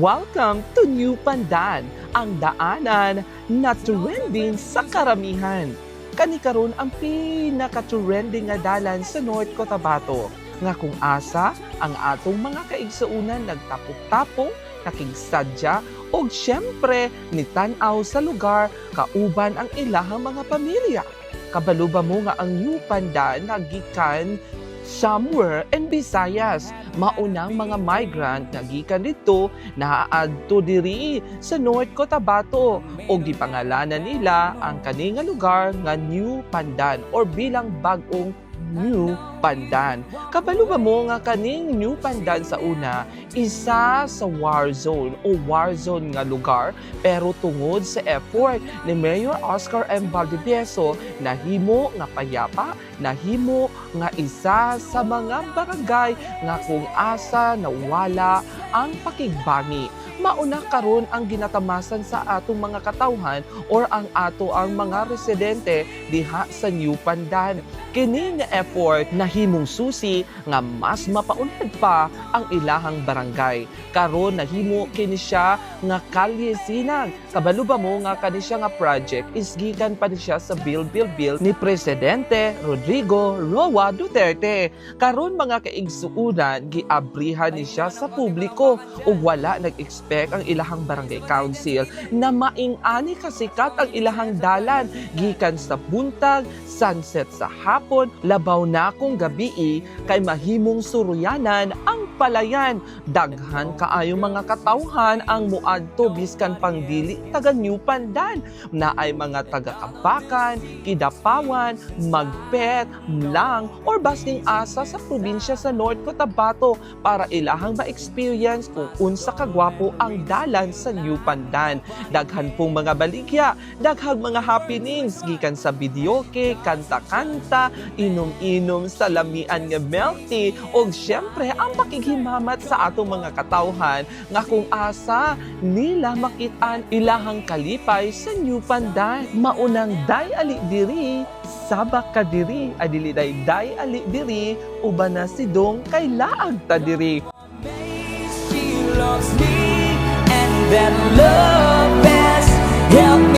Welcome to New Pandan, ang daanan na trending sa karamihan. Kani karon ang pinaka-trending nga dalan sa North Cotabato nga kung asa ang atong mga kaigsuunan nagtapok-tapong nakigsadya o syempre nitanaw sa lugar kauban ang ilahang mga pamilya. Kabalo ba mo nga ang New Pandan nagikan somewhere in Visayas. Maunang mga migrant nga gikan dito naaadto diri sa North Cotabato o gipangalanan nila ang kani nga lugar nga New Pandan or bilang bagong New Pandan. Kabalo ba mo nga kaning New Pandan sa una, isa sa war zone o war zone nga lugar pero tungod sa effort ni Mayor Oscar M. Valdivieso nahimo nga payapa, nahimo nga isa sa mga barangay nga kung asa nawala ang pakigbangi. Mauna karon ang ginatamasan sa atong mga katawhan or ang ato ang mga residente diha sa New Pandan. Kini nga effort nahimong susi nga mas mapaunlad pa ang ilahang barangay. Karon nahimo kini siya nga kalye sinag. Kabalo ba mo nga kani siya nga project is gikan pa ni siya sa Bill Bill Bill ni Presidente Rodrigo Roa Duterte. Karon mga kaigsuunan giabrihan ni siya sa publiko ug wala nag-expect ang ilahang barangay council na maing-ani kasikat ang ilahang dalan. Gikan sa buntag, sunset sa hapon, labaw na kung gabi kay mahimong suruyanan ang palayan. Daghan kaayo mga katawhan ang muadto biskan pangdili taga New Pandan na ay mga taga Kabakan, Kidapawan, Magpet, Mlang or basting asa sa probinsya sa North Cotabato para ilahang ma-experience kung unsa kagwapo ang dalan sa New Pandan. Daghan pong mga baligya, daghang mga happenings gikan sa videoke, kanta-kanta, inom-inom sa lamian nga milk tea o syempre ang pakighimamat sa atong mga katawhan nga kung asa nila makitaan ilahang kalipay sa New Pandan. Maunang day ali diri, sabak ka diri, adili day day ali diri, uban na si dong kay laag ta diri. She loves me, and that love.